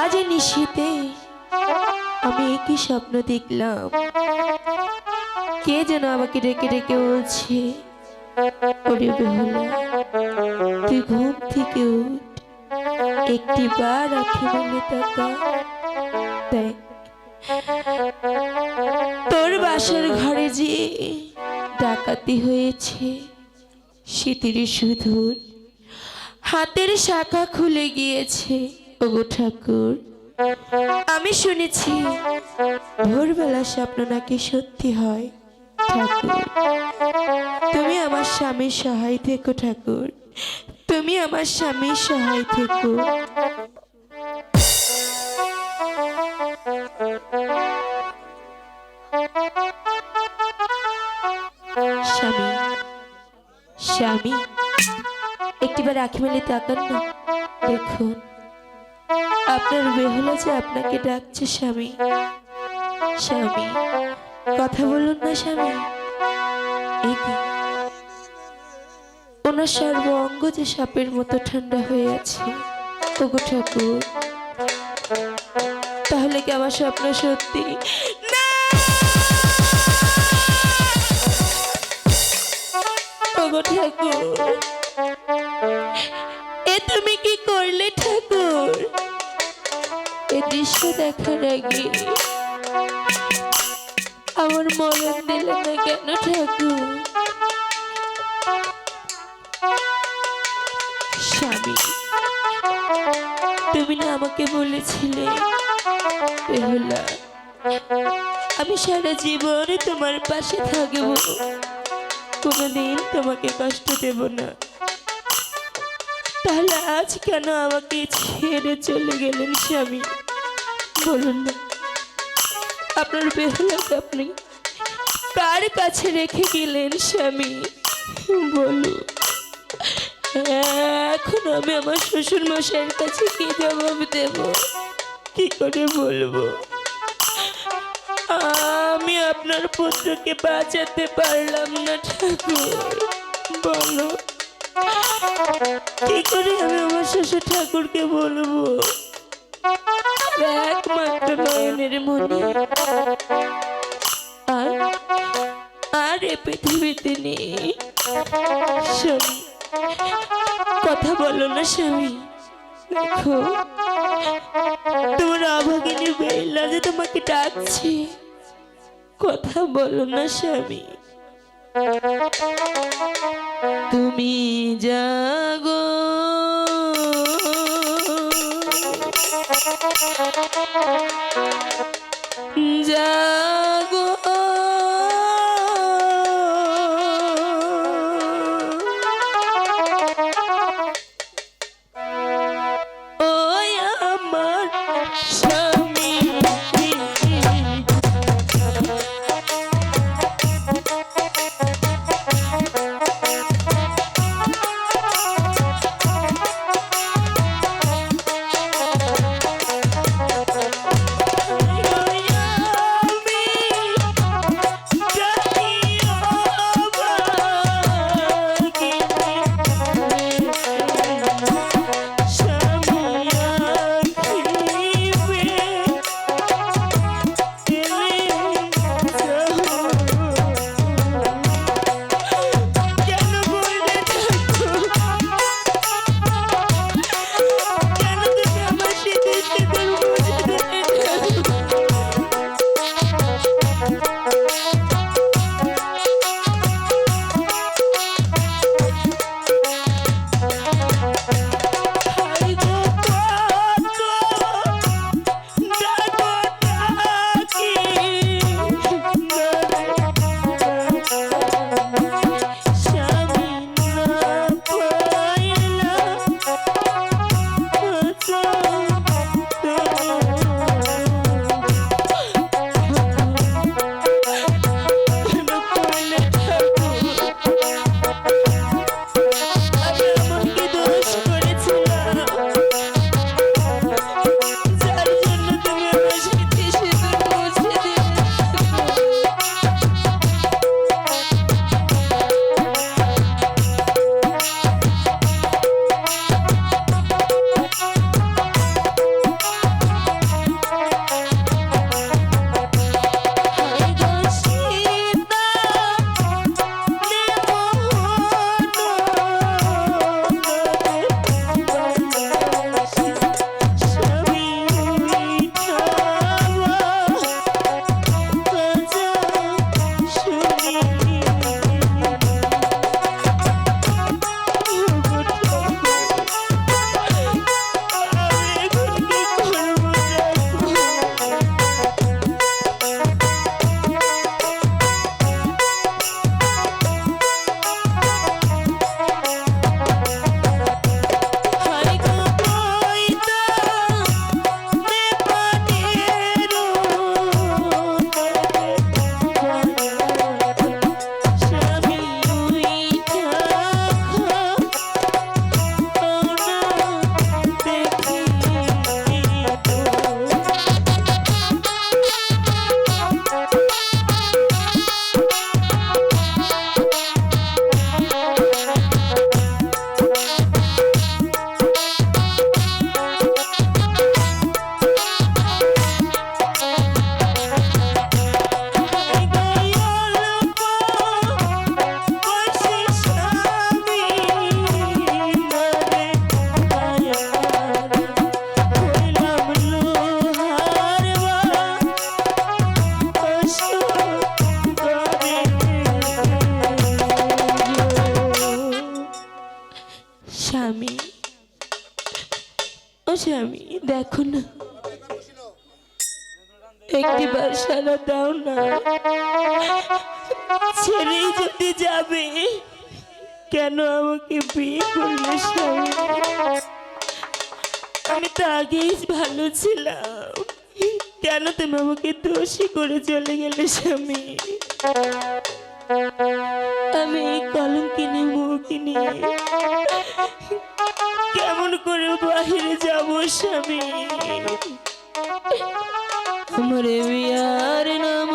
আজ নিশীতে আমি একই স্বপ্ন দেখলাম। কে যেন আমাকে ডেকে ডেকে বলছে তুই ঘুম থেকে উঠ। একটি বার আখি দেখ। তোর বাসার ঘরে যে ডাকাতি হয়েছে শীতের সুধুর হাতের শাখা খুলে গিয়েছে। ওগো ঠাকুর। আমি শুনেছি ভোরবেলা স্বপ্ন নাকি সত্যি হয়। ঠাকুর, তুমি আমার স্বামীর সহায় থেকো ঠাকুর। তুমি আমার স্বামীর সহায় থেকো। স্বামী স্বামী, একটিবার আখি মেলে তাকান না, দেখুন। আপনার বেহুলা যে আপনাকে ডাকছে স্বামী। স্বামী, কথা বলুন না স্বামী। ওনার সর্ব অঙ্গ যে সাপের মতো ঠান্ডা হয়ে আছে। ওগো ঠাকুর, তাহলে কি আমার স্বপ্ন সত্যি? ঠাকুর, এ তুমি কি করলে ঠাকুর? এ দৃশ্য দেখার আগে আমার মরণ দিলে না কেন ঠাকুর? স্বামী, তুমি না আমাকে বলেছিলে, বেহুলা, আমি সারা জীবনে তোমার পাশে থাকব। কোনোদিন তোমাকে কষ্ট দেব না। তাহলে আজ কেন আমাকে ছেড়ে চলে গেলেন স্বামী? বলুন না। আপনার বেহুলাকে আপনি কার কাছে রেখে গেলেন স্বামী? বলুন। এখন আমি আমার শ্বশুর মশাইয়ের কাছে কি জবাব দেব? কি করে বলব? আমি আপনার পুত্রকে বাঁচাতে পারলাম না ঠাকুর। বলো কি করে আমি আমার শ্বশুর ঠাকুরকে বলব? একমাত্র নয়নের মনে। আর আর এ পৃথিবীতে নেই। স্বামী, কথা বলো না স্বামী। দেখো, তোমার অভাগিনী বেলা যে তোমাকে ডাকছে। কথা বলো না স্বামী। তুমি জাগো। জাগো। দেখো না একটি বার সারা দাও না। ছেড়েই যদি যাবে, কেন আমাকে বিয়ে করলে আমি তো আগেই ভালো ছিলাম। কেন তুমি আমাকে দোষী করে চলে গেলে স্বামী? আমি কলম কিনে। কেমন করে বাহিরে যাব স্বামী? আমার বিয়ার নাম